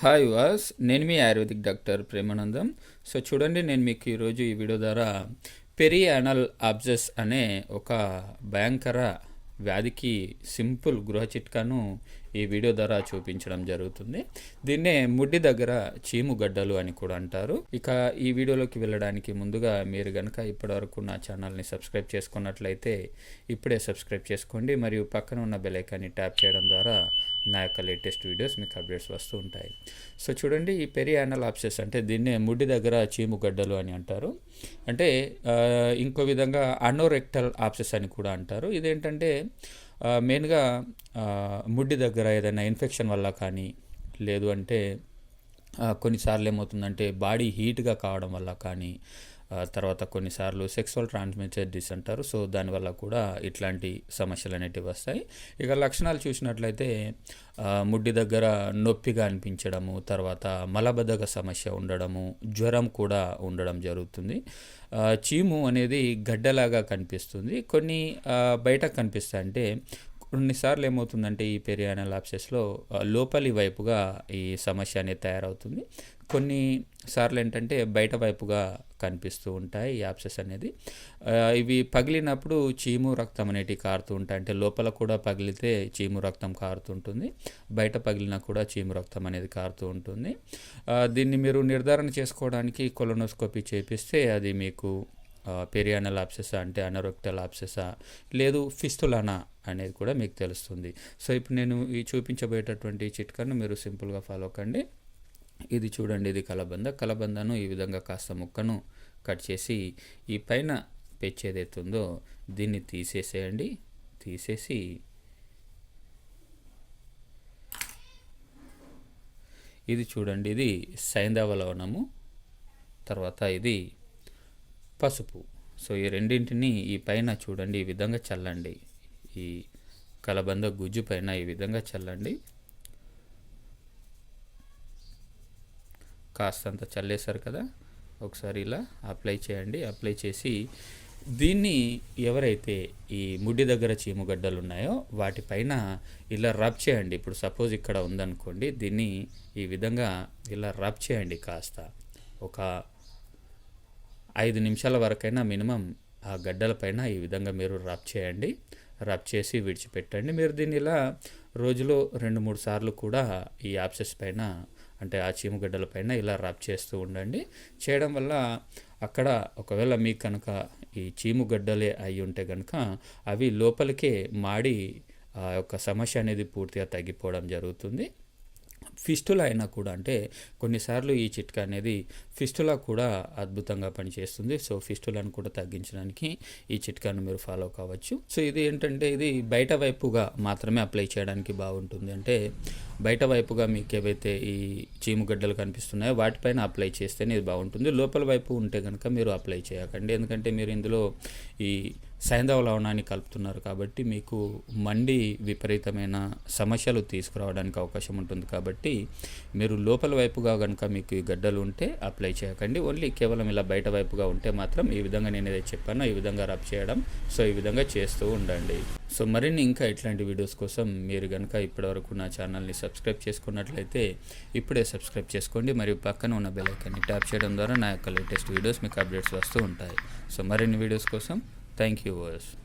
Hi వాస్ నేను మీ ఆయుర్వేదిక్ డాక్టర్ ప్రేమానందం. సో చూడండి నేను మీకు ఈరోజు ఈ వీడియో ద్వారా పెరి యానల్ ఆబ్జెస్ అనే ఒక భయంకర వ్యాధికి సింపుల్ గృహ చిట్కాను ఈ వీడియో ద్వారా చూపించడం జరుగుతుంది. దీన్నే ముడ్డి దగ్గర చీము గడ్డలు అని కూడా అంటారు. ఇక ఈ వీడియోలోకి వెళ్ళడానికి ముందుగా మీరు కనుక ఇప్పటివరకు నా ఛానల్ని సబ్స్క్రైబ్ చేసుకున్నట్లయితే ఇప్పుడే సబ్స్క్రైబ్ చేసుకోండి. మరియు పక్కన ఉన్న బెల్ ఐకాన్ని ట్యాప్ చేయడం ద్వారా నా యొక్క లేటెస్ట్ వీడియోస్ మీకు అప్డేట్స్ వస్తూ ఉంటాయి. సో చూడండి ఈ పెరి యానల్ ఆప్సెస్ అంటే దీన్నే ముడి దగ్గర చీము గడ్డలు అని అంటారు. అంటే ఇంకో విధంగా అనోరెక్టల్ ఆప్సెస్ అని కూడా అంటారు. ఇదేంటంటే మెయిన్గా ముడ్డి దగ్గర ఏదైనా ఇన్ఫెక్షన్ వల్ల కానీ లేదు అంటే కొన్నిసార్లు ఏమవుతుందంటే బాడీ హీట్గా కావడం వల్ల కానీ తర్వాత కొన్నిసార్లు సెక్సువల్ ట్రాన్స్మిటెడ్ డిస్ అంటారు. సో దానివల్ల కూడా ఇట్లాంటి సమస్యలు అనేటివి వస్తాయి. ఇక లక్షణాలు చూసినట్లయితే ముడ్డి దగ్గర నొప్పిగా అనిపించడము తర్వాత మలబద్ధక సమస్య ఉండడము జ్వరం కూడా ఉండడం జరుగుతుంది. చీము అనేది గడ్డలాగా కనిపిస్తుంది. కొన్ని బయట కనిపిస్తాయి. అంటే కొన్నిసార్లు ఏమవుతుందంటే ఈ పెరియానల్ ఆప్సెస్లో లోపలి వైపుగా ఈ సమస్య అనేది తయారవుతుంది. కొన్ని సార్లు ఏంటంటే బయట వైపుగా కనిపిస్తూ ఉంటాయి ఈ యాప్సెస్ అనేది. ఇవి పగిలినప్పుడు చీము రక్తం అనేటివి కారుతూ ఉంటాయి. అంటే లోపల కూడా పగిలితే చీము రక్తం కారుతుంటుంది బయట పగిలినా కూడా చీము రక్తం అనేది కారుతూ ఉంటుంది. దీన్ని మీరు నిర్ధారణ చేసుకోవడానికి కొలనోస్కోపీ చేపిస్తే అది మీకు పెరియానల్ ఆప్సెసా అంటే అనరొక్టల్ ఆప్సెసా లేదు ఫిస్తులానా అనేది కూడా మీకు తెలుస్తుంది. సో ఇప్పుడు నేను ఈ చూపించబోయేటటువంటి చిట్కాను మీరు సింపుల్గా ఫాలో కండి. ఇది చూడండి ఇది కలబంద. కలబందను ఈ విధంగా కాస్త ముక్కను కట్ చేసి ఈ పైన పెచ్చు ఏదైతే ఉందో దీన్ని తీసేసేయండి. తీసేసి ఇది చూడండి ఇది సైంధవ లవణము. తర్వాత ఇది పసుపు. సో ఈ రెండింటిని ఈ పైన చూడండి ఈ విధంగా చల్లండి. ఈ కలబంద గుజ్జు పైన ఈ విధంగా చల్లండి. కాస్తంత చల్లేశారు కదా ఒకసారి ఇలా అప్లై చేయండి. అప్లై చేసి దీన్ని ఎవరైతే ఈ ముడి దగ్గర చీమగడ్డలు ఉన్నాయో వాటిపైన ఇలా రబ్ చేయండి. ఇప్పుడు సపోజ్ ఇక్కడ ఉందనుకోండి దీన్ని ఈ విధంగా ఇలా రబ్ చేయండి కాస్త. ఒక ఐదు నిమిషాల వరకైనా మినిమం ఆ గడ్డల పైన ఈ విధంగా మీరు రబ్ చేయండి. రబ్ చేసి విడిచిపెట్టండి. మీరు దీన్ని ఇలా రోజులో రెండు మూడు సార్లు కూడా ఈ యాప్సెస్ పైన అంటే ఆ చీమగడ్డల పైన ఇలా ర్యాప్ చేస్తూ ఉండండి. చేయడం వల్ల అక్కడ ఒకవేళ మీకు కనుక ఈ చీముగడ్డలే అయి ఉంటే కనుక అవి లోపలికే మాడి ఆ యొక్క సమస్య అనేది పూర్తిగా తగ్గిపోవడం జరుగుతుంది. ఫిస్టులా అయినా కూడా అంటే కొన్నిసార్లు ఈ చిట్కా అనేది ఫిస్టులా కూడా అద్భుతంగా పనిచేస్తుంది. సో ఫిస్టులను కూడా తగ్గించడానికి ఈ చిట్కాను మీరు ఫాలో కావచ్చు. సో ఇది ఏంటంటే ఇది బయట వైపుగా మాత్రమే అప్లై చేయడానికి బాగుంటుంది. అంటే బయట వైపుగా మీకు ఏవైతే ఈ చీముగడ్డలు కనిపిస్తున్నాయో వాటిపైన అప్లై చేస్తేనే ఇది బాగుంటుంది. లోపల వైపు ఉంటే కనుక మీరు అప్లై చేయకండి. ఎందుకంటే మీరు ఇందులో ఈ సైంధవ లవణాన్ని కలుపుతున్నారు కాబట్టి మీకు మండి విపరీతమైన సమస్యలు తీసుకురావడానికి అవకాశం ఉంటుంది కాబట్టి మీరు లోపల వైపుగా కనుక మీకు ఈ గడ్డలు ఉంటే అప్లై చేయకండి. ఓన్లీ కేవలం ఇలా బయట వైపుగా ఉంటే మాత్రం ఈ విధంగా నేను ఏదైతే చెప్పానో ఈ విధంగా రబ్ చేయడం సో ఈ విధంగా చేస్తూ ఉండండి. సో మరిన్ని ఇంకా ఇట్లాంటి వీడియోస్ కోసం మీరు కనుక ఇప్పటివరకు నా ఛానల్ని సబ్స్క్రైబ్ చేసుకున్నట్లయితే ఇప్పుడే సబ్స్క్రైబ్ చేసుకోండి. మరియు పక్కన ఉన్న బెల్ ఐకాన్ని ట్యాప్ చేయడం ద్వారా నా యొక్క లేటెస్ట్ వీడియోస్ మీకు అప్డేట్స్ వస్తూ ఉంటాయి. సో మరిన్ని వీడియోస్ కోసం Thank you, OS.